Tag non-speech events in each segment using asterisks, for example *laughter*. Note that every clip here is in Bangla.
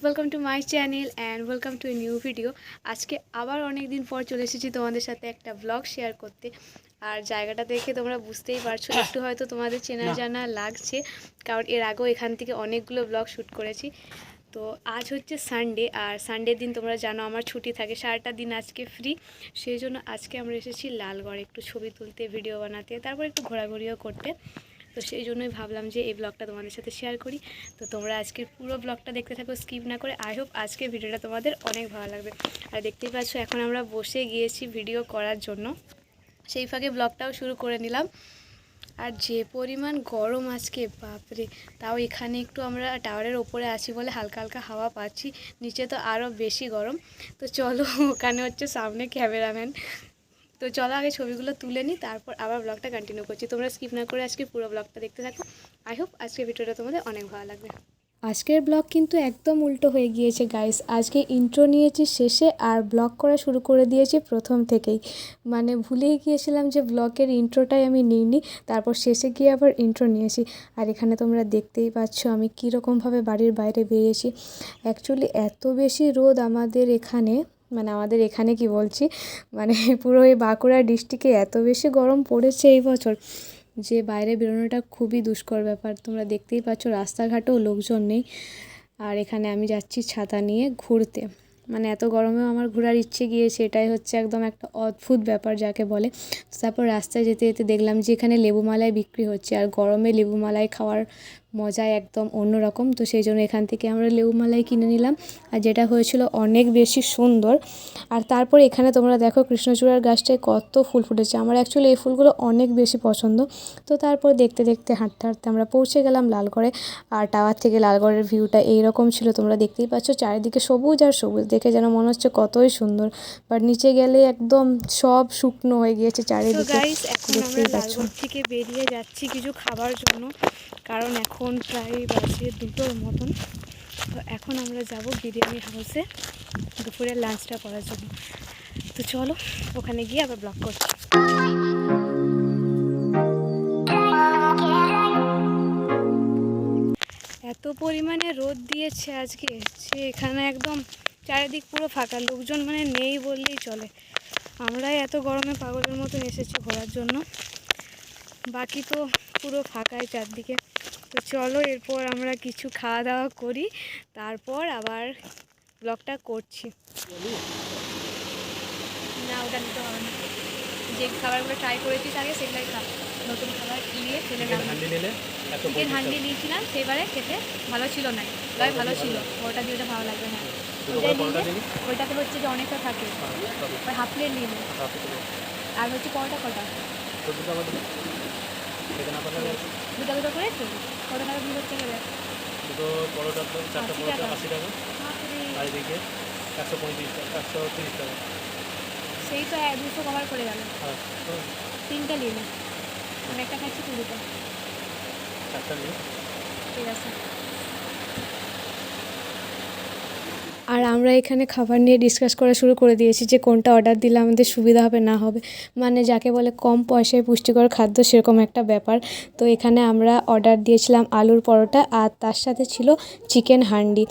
Welcome to my channel and welcome to a new video আজকে আবার অনেক দিন পর চলে এসেছি তোমাদের সাথে একটা ব্লগ শেয়ার করতে। আর জায়গাটা দেখে তোমরা বুঝতেই পারছ একটু হয়তো তোমাদের চেনা জানা লাগছে কারণ এর আগেও এখান থেকে অনেকগুলো ব্লগ শ্যুট করেছি। তো আজ হচ্ছে সানডে আর সানডের দিন তোমরা জানো আমার ছুটি থাকে সারাটা দিন আজকে ফ্রি সেই জন্য আজকে আমরা এসেছি লালগড় একটু ছবি তুলতে ভিডিও বানাতে তারপর একটু ঘোরাঘুরিও করতে। তো সেই জন্যই ভাবলাম যে এই ব্লগটা তোমাদের সাথে শেয়ার করি। তো তোমরা আজকের পুরো ব্লগটা দেখতে থাকো স্কিপ না করে। আই হোপ আজকের ভিডিওটা তোমাদের অনেক ভালো লাগবে। আর দেখতেই পাচ্ছ, এখন আমরা বসে গিয়েছি ভিডিও করার জন্য। সেই ফাঁকে ব্লগটাও শুরু করে নিলাম। আর যে পরিমাণ গরম আজকে, বাপরে! তাও এখানে একটু আমরা টাওয়ারের ওপরে আছি বলে হালকা হালকা হাওয়া পাচ্ছি। নিচে তো আরও বেশি গরম। তো চলো, ওখানে হচ্ছে সামনে ক্যামেরাম্যান তো চলো আগে ছবিগুলো তুলে নিই, তারপর আবার ব্লগটা কন্টিনিউ করছি। তোমরা স্কিপ না করে আজকে পুরো ব্লগটা দেখতে থাকো। আই হোপ আজকের ভিডিওটা তোমাদের অনেক ভালো লাগবে। আজকের ব্লগ কিন্তু একদম উল্টো হয়ে গিয়েছে গাইস আজকে ইন্ট্রো নিয়েছি শেষে আর ব্লগ করা শুরু করে দিয়েছি প্রথম থেকেই। মানে ভুলেই গিয়েছিলাম যে ব্লগের ইন্ট্রোটাই আমি নিইনি, তারপর শেষে গিয়ে আবার ইন্ট্রো নিয়েছি। আর এখানে তোমরা দেখতেই পাচ্ছ আমি কীরকমভাবে বাড়ির বাইরে বেরিয়েছি। অ্যাকচুয়ালি এত বেশি রোদ আমাদের এখানে। মানে আমাদের এখানে কি বলছি মানে *laughs* পুরো এই বাঁকুড়া ডিস্ট্রিক্টে এত বেশি গরম পড়েছে এই বছর যে বাইরে বেরোনোটা খুবই দুষ্কর ব্যাপার। তোমরা দেখতেই পাচ্ছ রাস্তাঘাটেও লোকজন নেই। আর এখানে আমি যাচ্ছি ছাতা নিয়ে ঘুরতে। মানে এত গরমেও আমার ঘোরার ইচ্ছে গিয়েছে, এটাই হচ্ছে একদম একটা অদ্ভুত ব্যাপার যাকে বলে। তারপর রাস্তায় যেতে যেতে দেখলাম যে এখানে লেবু মালাই বিক্রি হচ্ছে। আর গরমে লেবু মালাই খাওয়ার মজাই একদম অন্যরকম। তো সেই জন্য এখান থেকে আমরা লেবু মালাই কিনে নিলাম। আর যেটা হয়েছিল অনেক বেশি সুন্দর। আর তারপর এখানে তোমরা দেখো কৃষ্ণচূড়ার গাছটায় কত ফুল ফুটেছে। আমার অ্যাকচুয়ালি এই ফুলগুলো অনেক বেশি পছন্দ। তো তারপর দেখতে দেখতে হাঁটতে হাঁটতে আমরা পৌঁছে গেলাম লালগড়ে। আর টাওয়ার থেকে লালগড়ের ভিউটা এইরকম ছিল। তোমরা দেখতেই পাচ্ছ চারিদিকে সবুজ আর সবুজ। দেখে যেন মনে হচ্ছে কতই সুন্দর। বাট নিচে গেলে একদম সব শুকনো হয়ে গিয়েছে চারিদিকে। এখন আমরা দেখতেই পাচ্ছ থেকে বেরিয়ে যাচ্ছি কিছু খাবার জন্য। কারণ এখন প্রায় বাজে দুটোর মতন। তো এখন আমরা যাব বিরিয়ানি হাউসে দুপুরের লাঞ্চটা করার জন্য। তো চলো, ওখানে গিয়ে আবার ব্লগ করছি। এত পরিমাণে রোদ দিয়েছে আজকে সে এখানে একদম চারিদিক পুরো ফাঁকা, লোকজন মানে নেই বললেই চলে। আমরাই এত গরমে পাগলের মতন এসেছি ঘোরার জন্য। বাকি তো পুরো ফাঁকাই চারদিকে। তো চলো এরপর আমরা কিছু খাওয়া দাওয়া করি তারপর আবার ব্লগটা করছি। না ওটা নিতে হবে না। যে খাবারগুলো ট্রাই করেছিস আগে সেগুলোই খা নতুন খাবার নিয়ে ফেলে চিকেন হান্ডি নিয়েছিলাম সেবারে খেতে ভালো ছিল না। তবে ভালো ছিল ওটা দিয়ে ওটা ভালো লাগবে না। ওটাই নিলে ওইটাতে হচ্ছে যে অনেকটা থাকে। ওই হাফ প্লেট নিয়ে আর হচ্ছে পরোটা কটা? তো দুটো দুটো করে কত টাকা দিল হচ্ছে গেলে দুটো পরোটা তো চারটে পরোটা আশি টাকা। আর এদিকে একশো পঁয়ত্রিশ টাকা একশো তিরিশ টাকা। সেই তো এক দুশো কভার করে গেল। আর তিনটা নিয়ে নে আমি একটা খাচ্ছি চারটা নিয়ে ঠিক আছে। আর আমরা এখানে খাবার নিয়ে ডিসকাস করা শুরু করে দিয়েছি যে কোনটা অর্ডার দিলে আমাদের সুবিধা হবে, না হবে। মানে যাকে বলে কম পয়সায় পুষ্টিকর খাদ্য সেরকম একটা ব্যাপার। তো এখানে আমরা অর্ডার দিয়েছিলাম আলুর পরোটা আর তার সাথে ছিল চিকেন হান্ডি।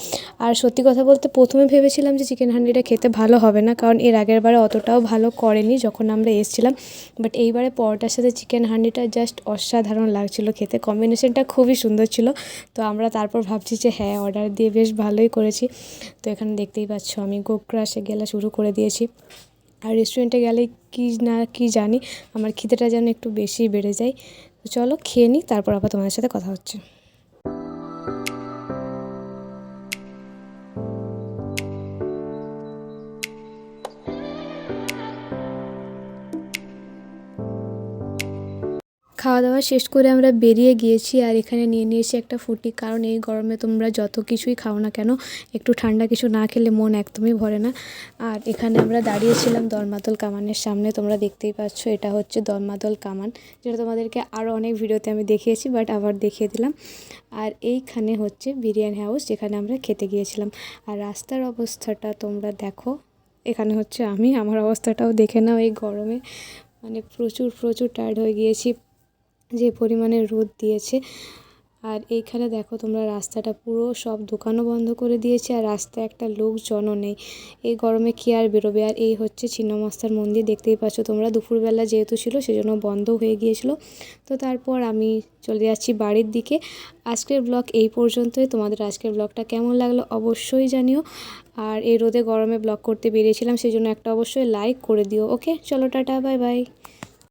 আর সত্যি কথা বলতে প্রথমে ভেবেছিলাম যে চিকেন হান্ডিটা খেতে ভালো হবে না, কারণ এর আগের বারে অতটাও ভালো করেনি যখন আমরা এসেছিলাম। বাট এইবারে পরোটার সাথে চিকেন হান্ডিটা জাস্ট অসাধারণ লাগছিল খেতে। কম্বিনেশনটা খুবই সুন্দর ছিল। তো আমরা তারপর ভাবছি যে হ্যাঁ অর্ডার দিয়ে বেশ ভালোই করেছি। তো এখানে দেখতেই পাচ্ছ, আমি গোগ্রাসে গেলা শুরু করে দিয়েছি। আর রেস্টুরেন্টে গেলে কি না কি জানি, আমার খিদেটা যেন একটু বেশি বেড়ে যায়। তো চলো খেয়ে নিই তারপর আবার তোমাদের সাথে কথা হচ্ছে। খাওয়া দাওয়া শেষ করে আমরা বেরিয়ে গিয়েছি আর এখানে নিয়ে নিয়েছি একটা ফুটি। কারণ এই গরমে তোমরা যত কিছুই খাও না কেন, একটু ঠান্ডা কিছু না খেলে মন একদমই ভরে না। আর এখানে আমরা দাঁড়িয়েছিলাম দলমাদল কামানের সামনে, তোমরা দেখতেই পাচ্ছ এটা হচ্ছে দলমাদল কামান, যেটা তোমাদেরকে আরও অনেক ভিডিওতে আমি দেখিয়েছি, বাট আবার দেখিয়ে দিলাম। আর এইখানে হচ্ছে বিরিয়ানি হাউস, যেখানে আমরা খেতে গিয়েছিলাম। আর রাস্তার অবস্থাটা তোমরা দেখো, এখানে হচ্ছে আমি, আমার অবস্থাটাও দেখে নাও এই গরমে। মানে প্রচুর প্রচুর টায়ার্ড হয়ে গিয়েছি। যে পরিমাণে রোদ দিয়েছে। আর এইখানে দেখো তোমরা রাস্তাটা পুরো সব দোকানও বন্ধ করে দিয়েছে আর রাস্তায় একটা লোকজনও নেই। এই গরমে কি আর বেরোবে? আর এই হচ্ছে ছিন্নমস্তার মন্দির, দেখতেই পাচ্ছ তোমরা। দুপুরবেলা যেহেতু ছিল, সেজন্য বন্ধ হয়ে গিয়েছিল। তো তারপর আমি চলে যাচ্ছি বাড়ির দিকে। আজকের ব্লগ এই পর্যন্তই। তোমাদের আজকের ব্লগটা কেমন লাগল অবশ্যই জানিও। আর এই রোদে গরমে ব্লগ করতে বেরিয়েছিলাম সেই জন্য একটা অবশ্যই লাইক করে দিও। ওকে, চলো টাটা বাই বাই